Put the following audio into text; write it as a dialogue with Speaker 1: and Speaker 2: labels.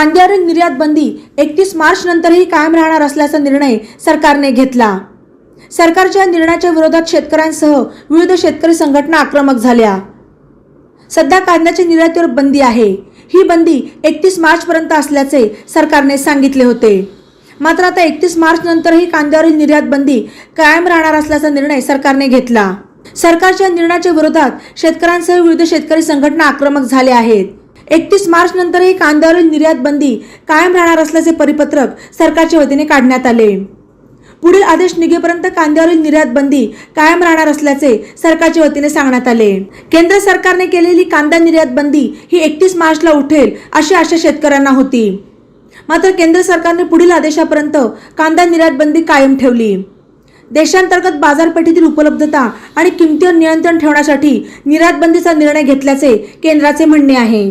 Speaker 1: कांद्यावरील निर्यात बंदी एकतीस मार्च नंतरही कायम राहणार असल्याचा निर्णय सरकारने घेतला. सरकारच्या निर्णयाच्या विरोधात शेतकऱ्यांसह विविध शेतकरी संघटना आक्रमक झाल्या. सध्या कांद्याच्या निर्यातीवर बंदी आहे. ही बंदी एकतीस मार्च पर्यंत असल्याचे सरकारने सांगितले होते. मात्र आता एकतीस मार्च नंतरही कांद्यावरील निर्यात बंदी कायम राहणार असल्याचा निर्णय सरकारने घेतला. सरकारच्या निर्णयाच्या विरोधात शेतकऱ्यांसह विविध शेतकरी संघटना आक्रमक झाल्या आहेत. एकतीस मार्च नंतरही कांद्यावरील निर्यात बंदी कायम राहणार असल्याचे परिपत्रक सरकारच्या वतीने काढण्यात आले. पुढील आदेश निघेपर्यंत कांद्यावरील निर्यात बंदी कायम राहणार असल्याचे सरकारच्या वतीने सांगण्यात आले. केंद्र सरकारने केलेली कांदा निर्यात बंदी ही एकतीस मार्चला उठेल अशी आशा शेतकऱ्यांना होती. मात्र केंद्र सरकारने पुढील आदेशापर्यंत कांदा निर्यात बंदी कायम ठेवली. देशांतर्गत बाजारपेठेतील उपलब्धता आणि किमतीवर नियंत्रण ठेवण्यासाठी निर्यात बंदीचा निर्णय घेतल्याचे केंद्राचे म्हणणे आहे.